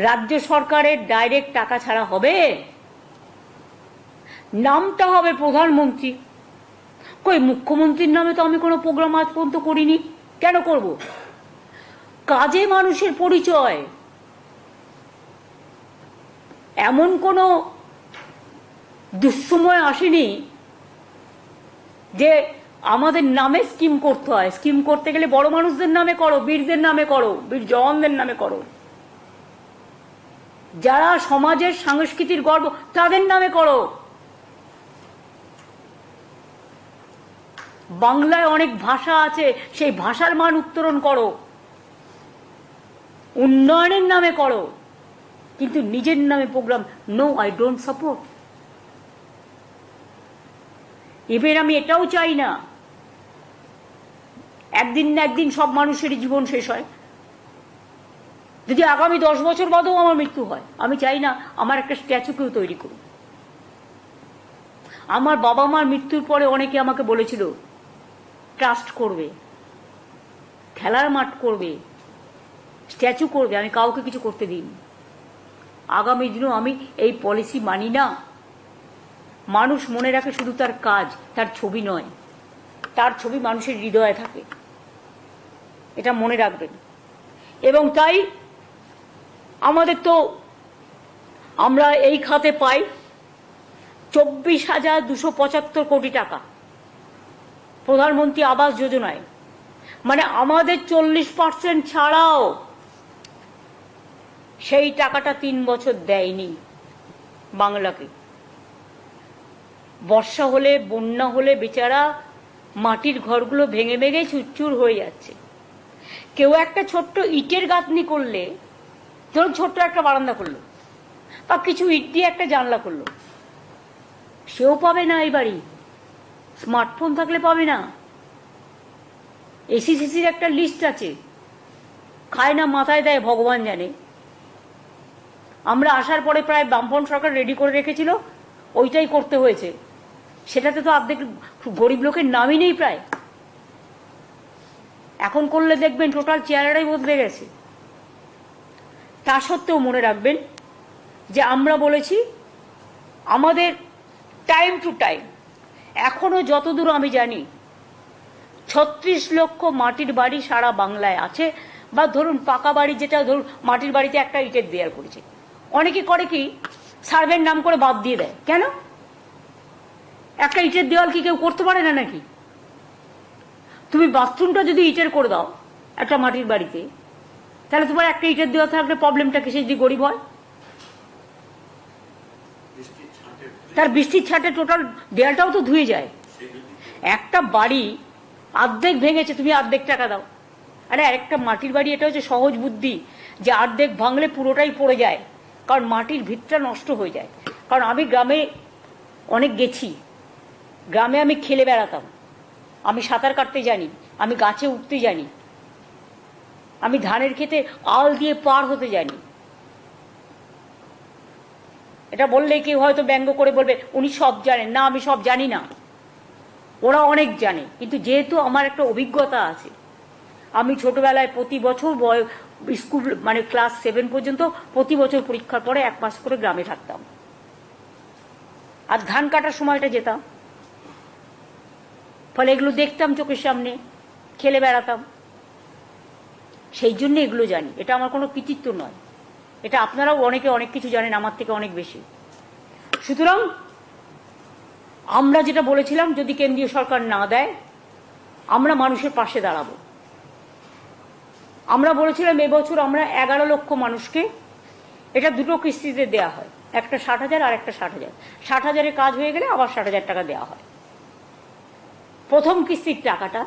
রাজ্য সরকারের ডাইরেক্ট টাকা ছাড়া হবে? নামটা হবে প্রধানমন্ত্রী। কই, মুখ্যমন্ত্রীর নামে তো আমি কোনো প্রোগ্রাম আজ পর্যন্ত করিনি। কেন করব? কাজে মানুষের পরিচয়। এমন কোনো দুঃসময় আসেনি যে আমাদের নামে স্কিম করতে হয়। স্কিম করতে গেলে বড় মানুষদের নামে করো, বীরদের নামে করো, বীর জওয়ানদের নামে করো। যারা সমাজের সংস্কৃতির গর্ব, তাদের নামে করো। বাংলায় অনেক ভাষা আছে, সেই ভাষার মান উত্তরণ করো। উন্নয়নের নামে করো। কিন্তু নিজের নামে program no I don't support এবার আমি এটাও চাই না। একদিন না একদিন সব মানুষেরই জীবন শেষ হয়। যদি আগামী দশ বছর বাদেও আমার মৃত্যু হয়, আমি চাই না আমার একটা স্ট্যাচু কেউ তৈরি করুক। আমার বাবা মার মৃত্যুর পরে অনেকে আমাকে বলেছিল ট্রাস্ট করবে, খেলার মাঠ করবে স্ট্যাচু করবে, আমি কাউকে কিছু করতে দিইনি। আগামী দিনেও আমি এই পলিসি মানি না। মানুষ মনে রাখে শুধু তার কাজ, তার ছবি নয়, তার ছবি মানুষের হৃদয়ে থাকে। এটা মনে রাখবেন। এবং তাই আমাদের তো আমরা এই খাতে পাই চব্বিশ হাজার দুশো পঁচাত্তর কোটি টাকা প্রধানমন্ত্রী আবাস যোজনায়। মানে আমাদের চল্লিশ পার্সেন্ট ছাড়াও সেই টাকাটা তিন বছর দেয়নি বাংলাকে। বর্ষা হলে, বন্যা হলে বেচারা মাটির ঘরগুলো ভেঙে ভেঙে চুরচুর হয়ে যাচ্ছে। কেউ একটা ছোট্ট ইটের গাঁথনি করলে ধরুন ছোট্ট একটা বারান্দা করল বা কিছু ইট দিয়ে একটা জানলা করল সেও পাবে না এই বাড়ি। স্মার্টফোন থাকলে পাবে না। এসি সিসির একটা লিস্ট আছে। খায় না মাথায় দেয়, ভগবান জানে। আমরা আসার পরে প্রায় বামপন সরকার রেডি করে রেখেছিল, ওইটাই করতে হয়েছে। সেটাতে তো অর্ধেক গরিব লোকের নামই নেই প্রায়। এখন করলে দেখবেন টোটাল চেহারাটাই বদলে গেছে। তা সত্ত্বেও মনে রাখবেন যে আমরা বলেছি, আমাদের টাইম টু টাইম এখনও যতদূর আমি জানি, ছত্রিশ লক্ষ মাটির বাড়ি সারা বাংলায় আছে, বা ধরুন পাকা বাড়ি যেটা ধরুন মাটির বাড়িতে একটা ইটের দেয়ার করেছে। অনেকে করে কি সার্ভের নাম করে বাদ দিয়ে দেয়। কেন? একটা ইটের দেওয়াল কি কেউ করতে পারে না নাকি? তুমি বাথরুমটা যদি ইটের করে দাও, একটা মাটির বাড়িতে তাহলে তোমার একটা ইটের দেওয়া থাকলে প্রবলেমটা কিসে যদি গরিব হয়? তার বৃষ্টির ছাটে টোটাল দেয়ালটাও তো ধুয়ে যায়। একটা বাড়ি অর্ধেক ভেঙেছে, তুমি অর্ধেক টাকা দাও। আরে একটা মাটির বাড়ি, এটা হচ্ছে সহজ বুদ্ধি যে অর্ধেক ভাঙলে পুরোটাই পড়ে যায়। কারণ মাটির ভিতটা নষ্ট হয়ে যায়। কারণ আমি গ্রামে অনেক গেছি। গ্রামে আমি খেলে বেড়াতাম। আমি সাঁতার কাটতে জানি। আমি গাছে উঠতে জানি। আমি ধানের খেতে আল দিয়ে পার হতে জানি এটা বললে কেউ হয়তো ব্যঙ্গ করে বলবে, উনি সব জানেন। না, আমি সব জানি না। ওরা অনেক জানে, কিন্তু যেহেতু আমার একটা অভিজ্ঞতা আছে, আমি ছোটবেলায় প্রতি বছর স্কুল মানে ক্লাস সেভেন পর্যন্ত প্রতি বছর পরীক্ষার পরে এক মাস করে গ্রামে থাকতাম। আর ধান কাটার সময়টা যেতাম। ফলে এগুলো দেখতাম চোখের সামনে, খেলে বেড়াতাম। সেই জন্য এগুলো জানি। এটা আমার কোনো কৃতিত্ব নয়। এটা আপনারাও অনেকে অনেক কিছু জানেন, আমার থেকে অনেক বেশি। সুতরাং আমরা যেটা বলেছিলাম, যদি কেন্দ্রীয় সরকার না দেয়, আমরা মানুষের পাশে দাঁড়াবো। আমরা বলেছিলাম, এবছর আমরা এগারো লক্ষ মানুষকে এটা দুটো কিস্তিতে দেওয়া হয়। একটা ষাট হাজার আর একটা ষাট হাজার। ষাট হাজারের কাজ হয়ে গেলে আবার ষাট হাজার টাকা দেওয়া হয়। প্রথম কিস্তির টাকাটা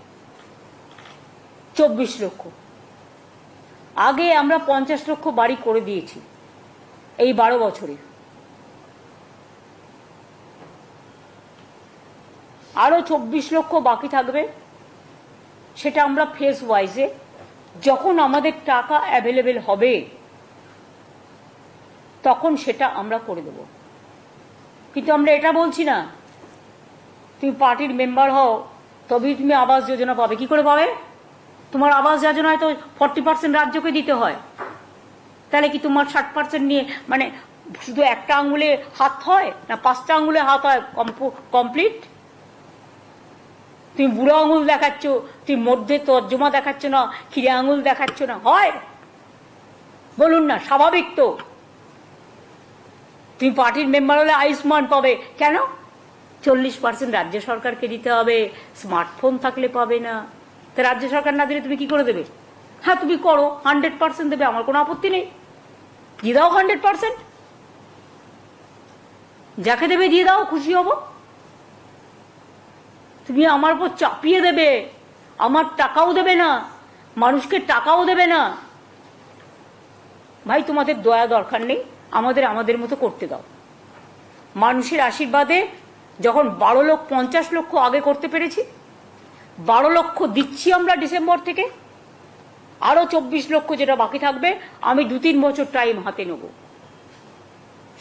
চব্বিশ লক্ষ। আগে আমরা পঞ্চাশ লক্ষ বাড়ি করে দিয়েছি, এই বারো বছরে। আরও চব্বিশ লক্ষ বাকি থাকবে, সেটা আমরা ফেস ওয়াইজে যখন আমাদের টাকা অ্যাভেলেবেল হবে, তখন সেটা আমরা করে দেব। কিন্তু আমরা এটা বলছি না, তুমি পার্টির মেম্বার হও, তবেই তুমি আবাস যোজনা পাবে। কি করে পাবে? তোমার আবাস যোজনায় তো ফর্টি পার্সেন্ট রাজ্যকে দিতে হয়। তাহলে কি তোমার ষাট পার্সেন্ট নিয়ে মানে শুধু একটা আঙুলে হাত হয় না পাঁচটা আঙুলে হাত হয় কমপ্লিট তুমি বুড়ো আঙুল দেখাচ্ছ, তুমি মধ্যে তর্জমা দেখাচ্ছ না খিরে আঙুল দেখাচ্ছ না, হয়? বলুন না, স্বাভাবিক তো। তুমি পার্টির মেম্বার হলে আয়ুষ্মান পাবে। কেন? চল্লিশ পার্সেন্ট রাজ্য সরকারকে দিতে হবে স্মার্টফোন থাকলে পাবে না। তা রাজ্য সরকার না দিলে তুমি কি করে দেবে? হ্যাঁ তুমি করো হান্ড্রেড পার্সেন্ট দেবে, আমার কোনো আপত্তি নেই। দিয়ে দাও হান্ড্রেড পার্সেন্ট যাকে দেবে দিয়ে দাও, খুশি হব। তুমি আমার উপর চাপিয়ে দেবে, আমার টাকাও দেবে না, মানুষকে টাকাও দেবে না। ভাই, তোমাদের দয়া দরকার নেই, আমাদের আমাদের মতো করতে দাও। মানুষের আশীর্বাদে যখন বারো লক্ষ, পঞ্চাশ লক্ষ আগে করতে পেরেছি বারো লক্ষ দিচ্ছি আমরা ডিসেম্বর থেকে। আরও চব্বিশ লক্ষ যেটা বাকি থাকবে, আমি দু তিন বছর টাইম হাতে নেব।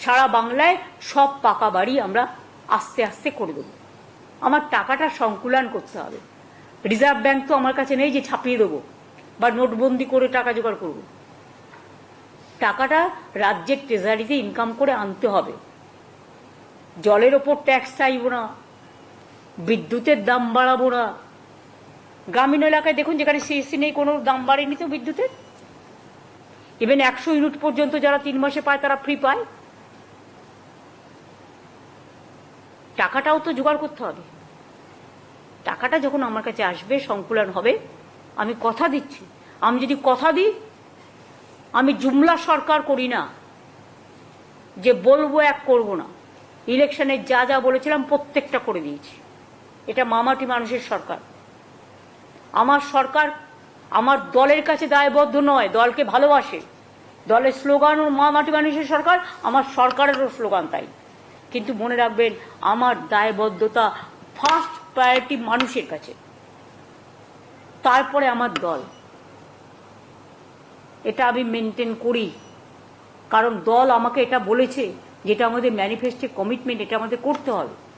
সারা বাংলায় সব পাকা বাড়ি আমরা আস্তে আস্তে করে দেবো। আমার টাকাটা সংকুলান করতে হবে। রিজার্ভ ব্যাংক তো আমার কাছে নেই যে ছাপিয়ে দেবো, বা নোটবন্দি করে টাকা জোগাড় করব। টাকাটা রাজ্যের ট্রেজারিতে ইনকাম করে আনতে হবে। জলের ওপর ট্যাক্স চাইব না, বিদ্যুতের দাম বাড়াবো না গ্রামীণ এলাকায় দেখুন, যেখানে সিএসসি নেই, কোনো দাম বাড়েনি তো বিদ্যুতের? ইভেন একশো ইউনিট পর্যন্ত যারা তিন মাসে পায়, তারা ফ্রি পায়। টাকাটাও তো জোগাড় করতে হবে। টাকাটা যখন আমার কাছে আসবে, সংকুলন হবে, আমি কথা দিচ্ছি। আমি যদি কথা দিই, আমি জুমলা সরকার করি না, যে বলব এক করব না। ইলেকশনে যা যা বলেছিলাম, প্রত্যেকটা করে দিয়েছি। এটা মামাটি মানুষের সরকার। আমার সরকার আমার দলের কাছে দায়বদ্ধ নয়, দলকে ভালোবাসে। দলের স্লোগান ও মা মাটি মানুষের সরকার, আমার সরকারেরও স্লোগান তাই। কিন্তু মনে রাখবেন, আমার দায়বদ্ধতা ফার্স্ট প্রায়োরিটি মানুষের কাছে। তারপরে আমার দল। এটা আমি মেনটেন করি। কারণ দল আমাকে এটা বলেছে, যেটা আমাদের ম্যানিফেস্টে কমিটমেন্ট এটা আমাদের করতে হবে।